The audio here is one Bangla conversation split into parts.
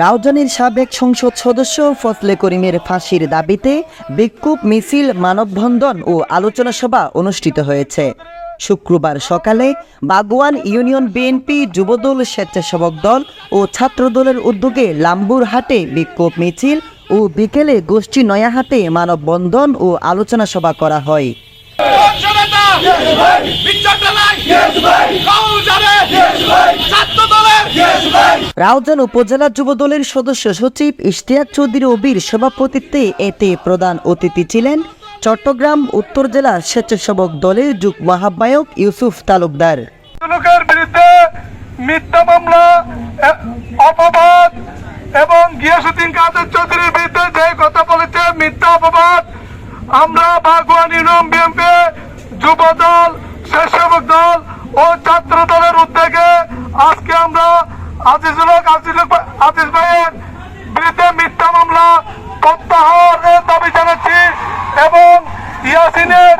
রাউজানের সাবেক সংসদ সদস্য ফজলে করিমের ফাঁসির দাবিতে বিক্ষোভ মিছিল, মানববন্ধন ও আলোচনা সভা অনুষ্ঠিত হয়েছে। শুক্রবার সকালে বাগওয়ান ইউনিয়ন বিএনপি যুবদল স্বেচ্ছাসেবক দল ও ছাত্রদলের উদ্যোগে লাম্বুর হাটে বিক্ষোভ মিছিল ও বিকেলে গোষ্ঠী নয়াহাটে মানববন্ধন ও আলোচনা সভা করা হয়। দলের রাউজান উপজেলা যুবদলের সদস্য সচিব ইশতিয়াক চৌধুরী অবির সভাপতিত্বে এতে প্রধান অতিথি ছিলেন চট্টগ্রাম উত্তর জেলা স্বেচ্ছাসেবক দলের যুগ আহ্বায়ক ইউসুফ তালুকদার। বিরুদ্ধে মিথ্যা মামলা অপবাদ এবং গিয়াসুদ্দিন কাদের চৌধুরীর বিরুদ্ধে যে কথা বলেছে, মিথ্যা অপবাদ, আমরা বিএনপি যুব দল, স্বেচ্ছাসেবক দল ও ছাত্র দলের উদ্যোগে আজকে আমরা আজিজুল আজিজুল আজিজ ভাইয়ের বিরুদ্ধে মিথ্যা মামলা প্রত্যাহারের দাবি জানাচ্ছি এবং ইয়াসিনের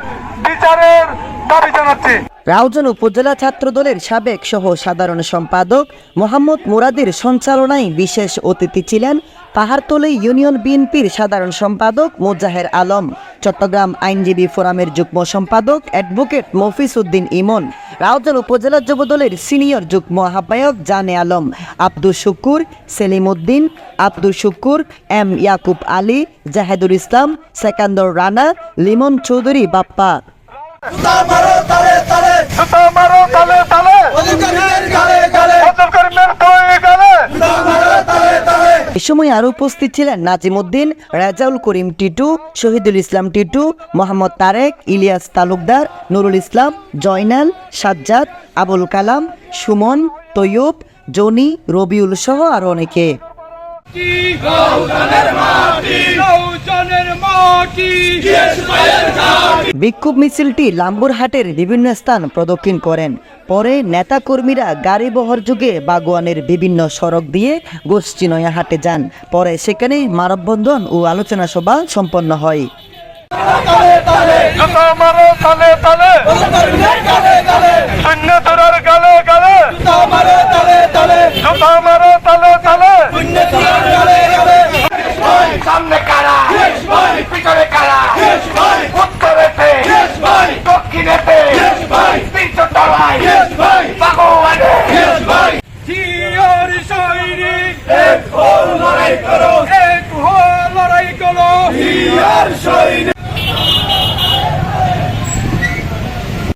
বিচারের দাবি জানাচ্ছি। রাউজান উপজেলা ছাত্রদলের সাবেক সহ সাধারণ সম্পাদক মোহাম্মদ মুরাদের সঞ্চালনায় বিশেষ অতিথি ছিলেন পাহাড়তলী ইউনিয়ন বিএনপির সাধারণ সম্পাদক মোজাহের আলম। চট্টগ্রাম আইনজীবী ফোরামের যুগ্ম সম্পাদক অ্যাডভোকেট মফিস উদ্দিন ইমন রাউজান উপজেলা যুবদলের সিনিয়র যুগ্ম আহ্বায়ক জানে আলম, আব্দুল শুকুর, সেলিম উদ্দিন, আব্দুল শুকুর, এম ইয়াকুব আলী, জাহেদুল ইসলাম, সেকান্দর রানা, লিমন চৌধুরী বাপ্পা। এ সময় আরও উপস্থিত ছিলেন নাজিমুদ্দিন রাজাউল করিম টিটু শহীদুল ইসলাম টিটু মোহাম্মদ তারেক ইলিয়াস তালুকদার নুরুল ইসলাম জয়নাল সাজ্জাদ আবুল কালাম সুমন তৈয়ব জনি রবিউল সহ আরও অনেকে। মাটি বিক্ষোভ মিছিলটি লাম্বুরহাটের বিভিন্ন স্থান প্রদক্ষিণ করেন। পরে নেতাকর্মীরা গাড়ি বহর যুগে বাগোয়ানের বিভিন্ন সড়ক দিয়ে গোষ্ঠীনয়া হাটে যান। পরে সেখানে মানববন্ধন ও আলোচনা সভা সম্পন্ন হয়। সৈন্য